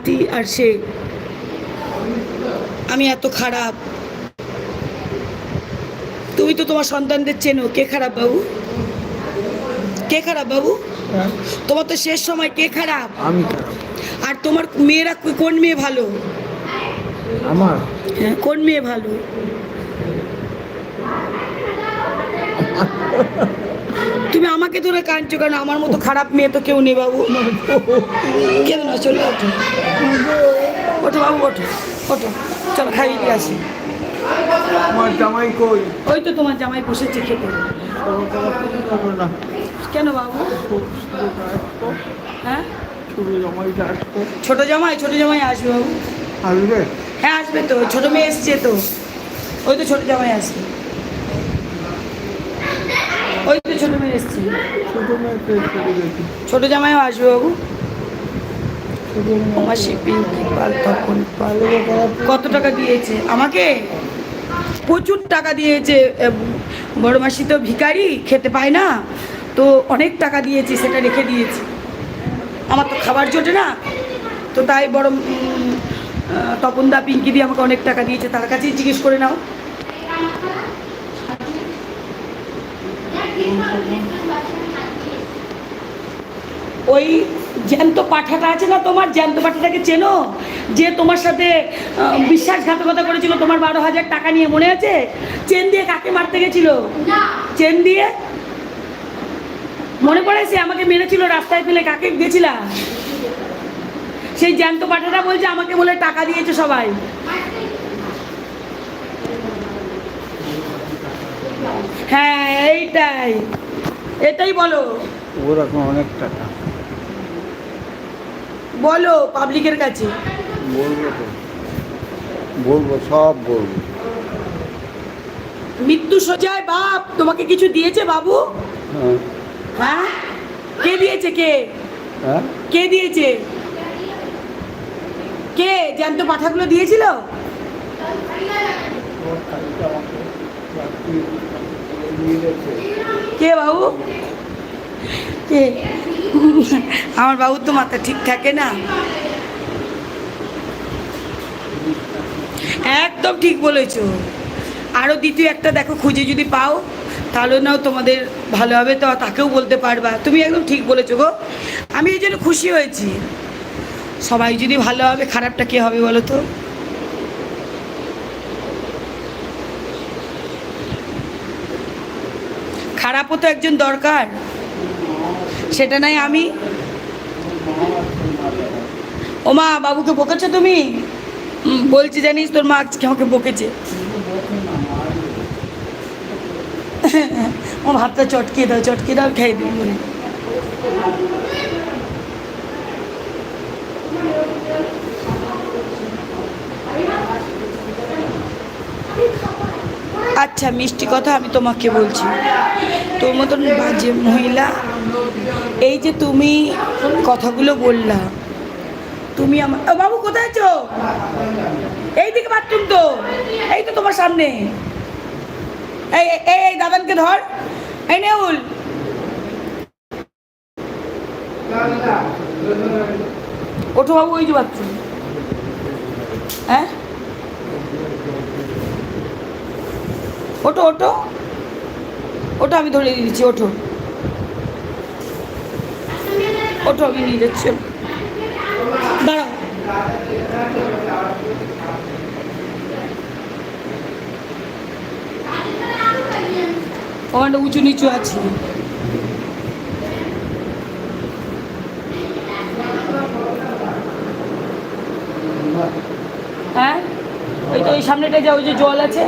নাতি আর সে আমি এত খারাপ। তুমি তো তোমার সন্তানদের চেনো। কে খারাপ বাবু? কে খারাপ বাবু? হ্যাঁ? তোমার তো শেষ সময়। কে খারাপ? আমি আর তোমার মেয়েরা কোন মেয়ে ভালো? আমার? হ্যাঁ কোন মেয়ে ভালো? তুমি আমাকে ধরে কাঁদছো কেন? আমার মতো খারাপ মেয়ে তো কেউ নেই বাবু। কেন না চলে ওঠো ওঠো বাবু ওঠো ওঠো। চলো খাইয়ে দিয়ে আসি। আমার জামাই কই? ওই তো তোমার জামাই বসেছে খেতে। কেন বাবু? হ্যাঁ? ছোট ছোট জামাই ছোট জামাই আসবে বাবু। আসবে? হ্যাঁ আসবে তো। ছোট মেয়ে এসছে তো। ওই তো ছোট জামাই আসবে ওই তো ছোট মেয়ে এসছে। ছোট জামাইও আসবে বাবু। পাল কত টাকা দিয়েছে? আমাকে? প্রচুর টাকা দিয়েছে। বড় মাসি তো ভিখারি খেতে পায় না। তো অনেক টাকা দিয়েছি সেটা রেখে দিয়েছি। আমার তো খাবার জোটে না। তো তাই বড় তপনদা পিঙ্কি দিয়ে আমাকে অনেক টাকা দিয়েছে। তার কাছেই জিজ্ঞেস করে নাও। ওই জ্যান্ত পাঠাটা আছে না তোমার? জ্যান্ত পাঠাটাকে চেনো? যে তোমার সাথে বিশ্বাসঘাতকতা করেছিল তোমার বারো হাজার টাকা নিয়ে মনে আছে? চেন দিয়ে কাকে মারতে গেছিল? চেন দিয়ে? মনে পড়ে সে আমাকে মেরেছিল রাস্তায় ফেলে কাকে গেছিলাম সেই জ্যান্ত পাঠাটা বলছে আমাকে বলে টাকা দিয়েছে সবাই। হ্যাঁ এইটাই। এটাই বলো। ওরকম অনেক টাকা। বলো পাবলিকের কাছে। বলব তো। বলব সব বলব। মৃত্যু সোজায় বাপ তোমাকে কিছু দিয়েছে বাবু? হ্যাঁ। হ্যাঁ? কে দিয়েছে কে? হ্যাঁ? কে দিয়েছে? কে? জ্যান্ত পাঠাগুলো দিয়েছিল? কে বাবু? কে? আমার বাবুর তো মাথা ঠিক থাকে না। একদম ঠিক বলেছ। আরও দ্বিতীয় একটা দেখো, খুঁজে যদি পাও, তাহলে নাও তোমাদের ভালো হবে, তো তাকেও বলতে পারবা। তুমি একদম ঠিক বলেছ গো। আমি এই জন্য খুশি হয়েছি। সবাই যদি ভালো হবে, খারাপটা কে হবে বলো তো? খারাপও তো একজন দরকার। সেটা নাই আমি। ও মা বাবুকে বকেছো তুমি? বলছি জানিস, তোর মা আজকে আমাকে বকেছে। ও ভাতটা চটকিয়ে দাও চটকিয়ে দাও, খেয়ে দিই বলে আচ্ছা মিষ্টি কথা আমি তোমাকে বলছি। তোর মতন বাজে মহিলা, এই যে তুমি কথাগুলো বললা, তুমি আমার বাবু, কোথায় আছো? এইদিকে বাথরুম তো, এই তো তোমার সামনে। এই এই দাদানকে ধর। এই নেউল। ওঠো বাবু, ওই যে বাথরুম হ্যাঁ? ওটো ওটো ওটা আমি ধরে দিচ্ছি ওঠো। ওঠো, আমি নিয়ে যাচ্ছি দাঁড়াও। ওখানটা উঁচু নিচু আছে। হ্যাঁ? ওই তো ওই সামনেটায় যা, ওই যে জল আছে।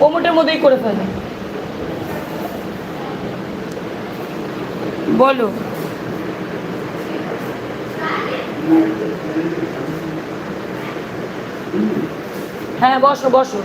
কোমরের মধ্যেই করে ফেলে। বলো। হ্যাঁ বসো বসো।